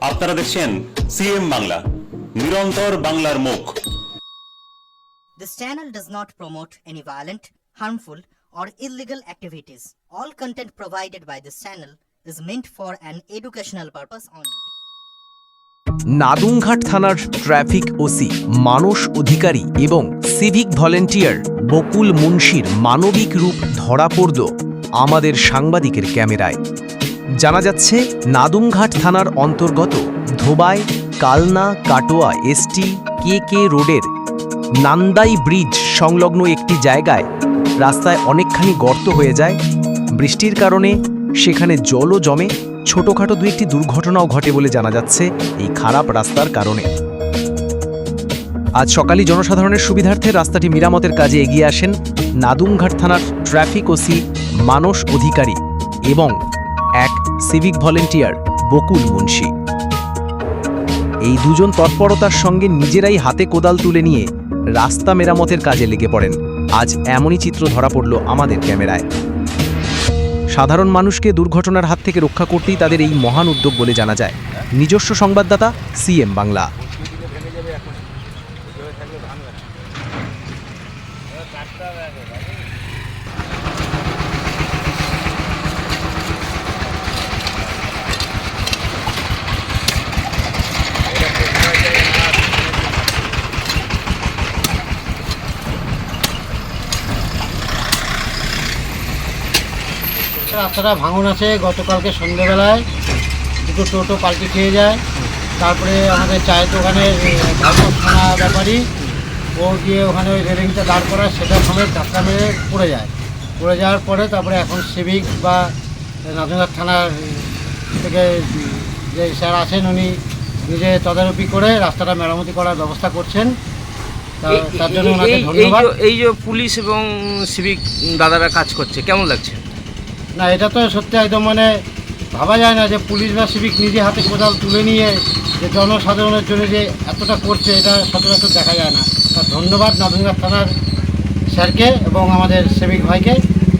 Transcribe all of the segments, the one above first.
আপনারা দেখছেন সিএম বাংলা নিরন্তর বাংলার মুখ This channel does not promote any violent, harmful, or illegal activities. All content provided by this channel is meant for an educational purpose only. নাদুংঘাট থানার traffic OC মানস অধিকারী এবং civic volunteer বকুল মুন্সির মানবিক রূপ ধরা পড়ল আমাদের সাংবাদিকের ক্যামেরায় জানা যাচ্ছে, নাদুমঘাট থানার অন্তর্গত Dhobai, Kalna, Katwa, S T K K রোডের নান্দাই ব্রিজ সংলগ্ন একটি জায়গায় রাস্তায় অনেকখানি গর্ত হয়ে যায়। বৃষ্টির কারণে সেখানে জলও জমে। ছোটোখাটো দু একটি দুর্ঘটনাও ঘটে বলে জানা যাচ্ছে এই খারাপ রাস্তার কারণে। আজ সকালে জনসাধারণের সুবিধার্থে রাস্তাটি মেরামতের কাজে এগিয়ে আসেন নাদুমঘাট থানার ট্রাফিক ওসি মানস অধিকারী এবং এক সিভিক ভলেন্টিয়ার বকুল মুন্সি। এই দুজন তৎপরতার সঙ্গে নিজেরাই হাতে কোদাল তুলে নিয়ে রাস্তা মেরামতের কাজে লেগে পড়েন। আজ এমনই চিত্র ধরা পড়ল আমাদের ক্যামেরায়। সাধারণ মানুষকে দুর্ঘটনার হাত থেকে রক্ষা করতেই তাদের এই মহান উদ্যোগ বলে জানা যায়। নিজস্ব সংবাদদাতা, সিএম বাংলা। রাস্তাটা ভাঙন আছে গতকালকে সন্ধ্যেবেলায় দুটো টোটো পাল্টে খেয়ে যায়। তারপরে আমাদের চায়ের দোকানের থানা ব্যাপারী ও গিয়ে ওখানে ওই রেলিংটা দাঁড় করায় সেটা সমেত ধাক্কা মেরে পড়ে যায়। পড়ে যাওয়ার পরে তারপরে এখন সিভিক বা নাজনঘাট থানার থেকে যে স্যার আছেন উনি নিজে তদারকি করে রাস্তাটা মেরামতি করার ব্যবস্থা করছেন। তার জন্য ওনাকে ধন্যবাদ। এই যে পুলিশ এবং সিভিক দাদারা কাজ করছে কেমন লাগছে? না এটা তো সত্যি একদম মানে ভাবা যায় না যে পুলিশ বা সিভিক নিজে হাতে কোদাল তুলে নিয়ে যে জনসাধারণের জন্য যে এতটা করছে এটা সচরাচর দেখা যায় না। তার ধন্যবাদ নাদুঙ্গা থানার স্যারকে এবং আমাদের সিভিক ভাইকে।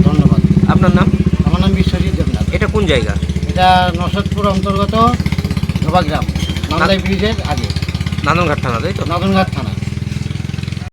ধন্যবাদ। আপনার নাম? আমার নাম বিশ্বজিৎ দেবনাথ। এটা কোন জায়গা? এটা নসদপুর অন্তর্গত ধোবাগ্রাম নান্দাই ব্রিজের আগে। নান্দনঘাট থানা তাই তো? নাদনঘাট থানা।